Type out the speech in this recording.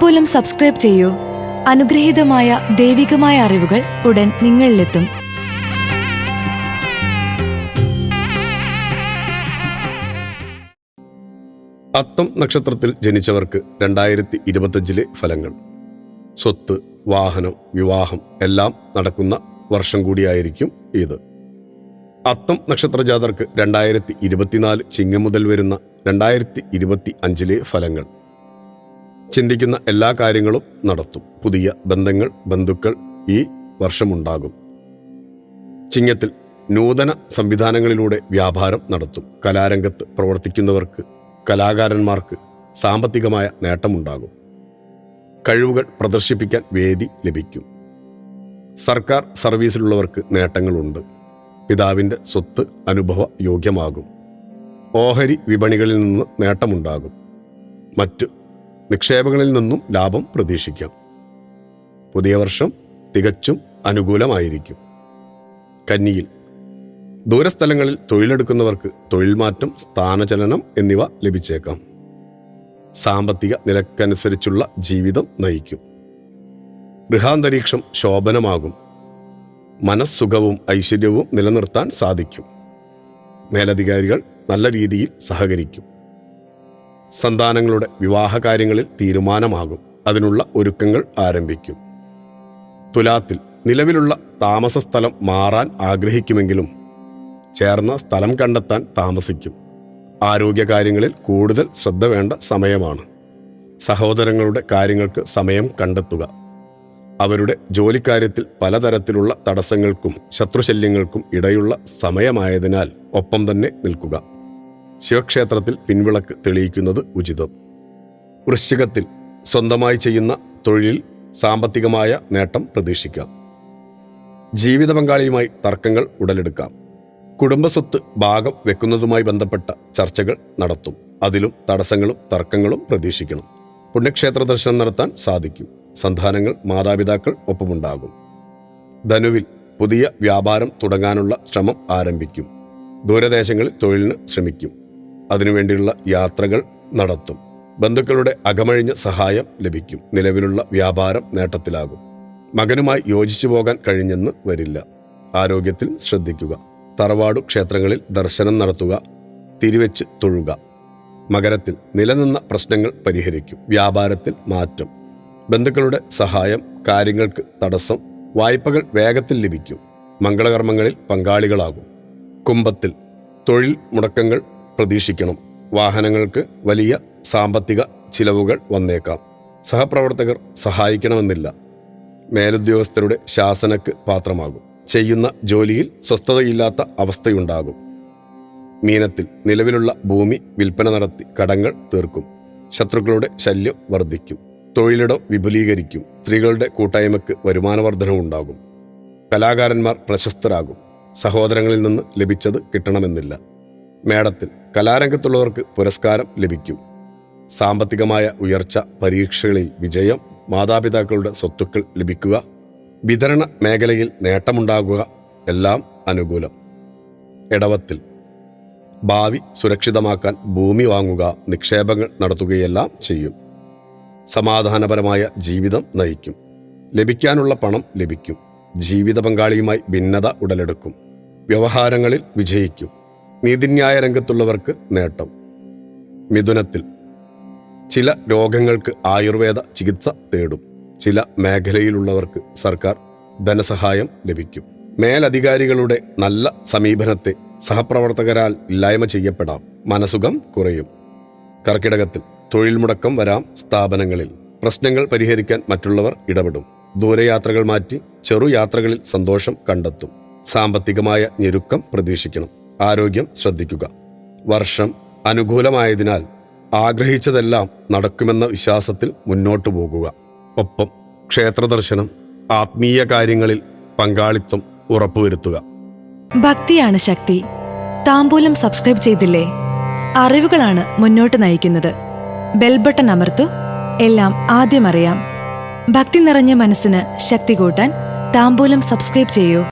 താമ്പൂലം subscribe ചെയ്യൂ. അനുഗ്രഹീതമായ ദൈവികമായ അറിവുകൾ ഉടൻ നിങ്ങളിലെത്തും. അത്തം നക്ഷത്രത്തിൽ ജനിച്ചവർക്ക് രണ്ടായിരത്തി ഇരുപത്തഞ്ചിലെ ഫലങ്ങൾ. സ്വത്ത് വാഹനം വിവാഹം എല്ലാം നടക്കുന്ന വർഷം കൂടിയായിരിക്കും ഇത്. അത്തം നക്ഷത്ര ജാതർക്ക് രണ്ടായിരത്തി ഇരുപത്തിനാല് ചിങ്ങം മുതൽ വരുന്ന രണ്ടായിരത്തി ഇരുപത്തി അഞ്ചിലെ ഫലങ്ങൾ. ചിന്തിക്കുന്ന എല്ലാ കാര്യങ്ങളും നടത്തും. പുതിയ ബന്ധങ്ങൾ ബന്ധുക്കൾ ഈ വർഷമുണ്ടാകും. ചിങ്ങത്തിൽ നൂതന സംവിധാനങ്ങളിലൂടെ വ്യാപാരം നടത്തും. കലാരംഗത്ത് പ്രവർത്തിക്കുന്നവർക്ക് കലാകാരന്മാർക്ക് സാമ്പത്തികമായ നേട്ടമുണ്ടാകും. കഴിവുകൾ പ്രദർശിപ്പിക്കാൻ വേദി ലഭിക്കും. സർക്കാർ സർവീസിലുള്ളവർക്ക് നേട്ടങ്ങളുണ്ട്. പിതാവിന്റെ സ്വത്ത് അനുഭവ യോഗ്യമാകും. ഓഹരി വിപണികളിൽ നിന്ന് നേട്ടമുണ്ടാകും. മറ്റ് നിക്ഷേപങ്ങളിൽ നിന്നും ലാഭം പ്രതീക്ഷിക്കാം. പുതിയ വർഷം തികച്ചും അനുകൂലമായിരിക്കും. കന്നിയിൽ ദൂരസ്ഥലങ്ങളിൽ തൊഴിലെടുക്കുന്നവർക്ക് തൊഴിൽ മാറ്റം സ്ഥാനചലനം എന്നിവ ലഭിച്ചേക്കാം. സാമ്പത്തിക നിലക്കനുസരിച്ചുള്ള ജീവിതം നയിക്കും. ഗൃഹാന്തരീക്ഷം ശോഭനമാകും. മനസ്സുഖവും ഐശ്വര്യവും നിലനിർത്താൻ സാധിക്കും. മേലധികാരികൾ നല്ല രീതിയിൽ സഹകരിക്കും. സന്താനങ്ങളുടെ വിവാഹ കാര്യങ്ങളിൽ തീരുമാനമാകും. അതിനുള്ള ഒരുക്കങ്ങൾ ആരംഭിക്കും. തുലാത്തിൽ നിലവിലുള്ള താമസ സ്ഥലം മാറാൻ ആഗ്രഹിക്കുമെങ്കിലും ചേർന്ന സ്ഥലം കണ്ടെത്താൻ താമസിക്കും. ആരോഗ്യകാര്യങ്ങളിൽ കൂടുതൽ ശ്രദ്ധ വേണ്ട സമയമാണ്. സഹോദരങ്ങളുടെ കാര്യങ്ങൾക്ക് സമയം കണ്ടെത്തുക. അവരുടെ ജോലിക്കാര്യത്തിൽ പലതരത്തിലുള്ള തടസ്സങ്ങൾക്കും ശത്രുശല്യങ്ങൾക്കും ഇടയുള്ള സമയമായതിനാൽ ഒപ്പം തന്നെ നിൽക്കുക. ശിവക്ഷേത്രത്തിൽ പിൻവിളക്ക് തെളിയിക്കുന്നത് ഉചിതം. വൃശ്ചികത്തിൽ സ്വന്തമായി ചെയ്യുന്ന തൊഴിലിൽ സാമ്പത്തികമായ നേട്ടം പ്രതീക്ഷിക്കാം. ജീവിത പങ്കാളിയുമായി തർക്കങ്ങൾ ഉടലെടുക്കാം. കുടുംബസ്വത്ത് ഭാഗം വെക്കുന്നതുമായി ബന്ധപ്പെട്ട ചർച്ചകൾ നടത്തും. അതിലും തടസ്സങ്ങളും തർക്കങ്ങളും പ്രതീക്ഷിക്കണം. പുണ്യക്ഷേത്ര ദർശനം നടത്താൻ സാധിക്കും. സന്താനങ്ങൾ മാതാപിതാക്കൾ ഒപ്പമുണ്ടാകും. ധനുവിൽ പുതിയ വ്യാപാരം തുടങ്ങാനുള്ള ശ്രമം ആരംഭിക്കും. ദൂരദേശങ്ങളിൽ തൊഴിലിന് ശ്രമിക്കും. അതിനുവേണ്ടിയുള്ള യാത്രകൾ നടത്തും. ബന്ധുക്കളുടെ അകമഴിഞ്ഞ സഹായം ലഭിക്കും. നിലവിലുള്ള വ്യാപാരം നേട്ടത്തിലാകും. മകനുമായി യോജിച്ചു പോകാൻ കഴിഞ്ഞെന്ന് വരില്ല. ആരോഗ്യത്തിൽ ശ്രദ്ധിക്കുക. തറവാടു ക്ഷേത്രങ്ങളിൽ ദർശനം നടത്തുക. തിരിവെച്ച് തൊഴുക. മകരത്തിൽ നിലനിന്ന പ്രശ്നങ്ങൾ പരിഹരിക്കും. വ്യാപാരത്തിൽ മാറ്റം. ബന്ധുക്കളുടെ സഹായം കാര്യങ്ങൾക്ക് തടസ്സം വായ്പകൾ വേഗത്തിൽ ലഭിക്കും. മംഗളകർമ്മങ്ങളിൽ പങ്കാളികളാകും. കുംഭത്തിൽ തൊഴിൽ മുടക്കങ്ങൾ പ്രതീക്ഷിക്കണം. വാഹനങ്ങൾക്ക് വലിയ സാമ്പത്തിക ചിലവുകൾ വന്നേക്കാം. സഹപ്രവർത്തകർ സഹായിക്കണമെന്നില്ല. മേലുദ്യോഗസ്ഥരുടെ ശാസനക്ക് പാത്രമാകും. ചെയ്യുന്ന ജോലിയിൽ സ്വസ്ഥതയില്ലാത്ത അവസ്ഥയുണ്ടാകും. മീനത്തിൽ നിലവിലുള്ള ഭൂമി വിൽപ്പന നടത്തി കടങ്ങൾ തീർക്കും. ശത്രുക്കളുടെ ശല്യം വർദ്ധിക്കും. തൊഴിലിടം വിപുലീകരിക്കും. സ്ത്രീകളുടെ കൂട്ടായ്മയ്ക്ക് വരുമാനവർദ്ധനവുണ്ടാകും കലാകാരന്മാർ പ്രശസ്തരാകും. സഹോദരങ്ങളിൽ നിന്ന് ലഭിച്ചത് കിട്ടണമെന്നില്ല. മേടത്തിൽ കലാരംഗത്തുള്ളവർക്ക് പുരസ്കാരം ലഭിക്കും. സാമ്പത്തികമായ ഉയർച്ച പരീക്ഷകളിൽ വിജയം മാതാപിതാക്കളുടെ സ്വത്തുക്കൾ ലഭിക്കുക വിതരണ മേഖലയിൽ നേട്ടമുണ്ടാകുക എല്ലാം അനുകൂലം. ഇടവത്തിൽ ഭാവി സുരക്ഷിതമാക്കാൻ ഭൂമി വാങ്ങുക നിക്ഷേപങ്ങൾ നടത്തുകയെല്ലാം ചെയ്യും. സമാധാനപരമായ ജീവിതം നയിക്കും. ലഭിക്കാനുള്ള പണം ലഭിക്കും. ജീവിത പങ്കാളിയുമായി ഭിന്നത ഉടലെടുക്കും. വ്യവഹാരങ്ങളിൽ വിജയിക്കും. നീതിന്യായ രംഗത്തുള്ളവർക്ക് നേട്ടം. മിഥുനത്തിൽ ചില രോഗങ്ങൾക്ക് ആയുർവേദ ചികിത്സ തേടും. ചില മേഖലയിലുള്ളവർക്ക് സർക്കാർ ധനസഹായം ലഭിക്കും. മേലധികാരികളുടെ നല്ല സമീപനത്തെ സഹപ്രവർത്തകരാൽ ഇല്ലായ്മ ചെയ്യപ്പെടാം. മനസുഖം കുറയും. കർക്കിടകത്തിൽ തൊഴിൽ മുടക്കം വരാം സ്ഥാപനങ്ങളിൽ. പ്രശ്നങ്ങൾ പരിഹരിക്കാൻ മറ്റുള്ളവർ ഇടപെടും. ദൂരയാത്രകൾ മാറ്റി ചെറുയാത്രകളിൽ സന്തോഷം കണ്ടെത്തും. സാമ്പത്തികമായ ഞെരുക്കം പ്രതീക്ഷിക്കണം. ആരോഗ്യം ശ്രദ്ധിക്കുക. വർഷം അനുകൂലമായതിനാൽ ആഗ്രഹിച്ചതെല്ലാം നടക്കുമെന്ന വിശ്വാസത്തിൽ മുന്നോട്ടു പോകുക. ഒപ്പം ക്ഷേത്രദർശനം ആത്മീയ കാര്യങ്ങളിൽ പങ്കാളിത്തം ഉറപ്പുവരുത്തുക. ഭക്തിയാണ് ശക്തി. താമ്പൂലം സബ്സ്ക്രൈബ് ചെയ്തില്ലേ? അറിവുകളാണ് മുന്നോട്ട് നയിക്കുന്നത്. ബെൽബട്ടൺ അമർത്തു. എല്ലാം ആദ്യം അറിയാം. ഭക്തി നിറഞ്ഞ മനസ്സിന് ശക്തി കൂട്ടാൻ താമ്പൂലം സബ്സ്ക്രൈബ് ചെയ്യൂ.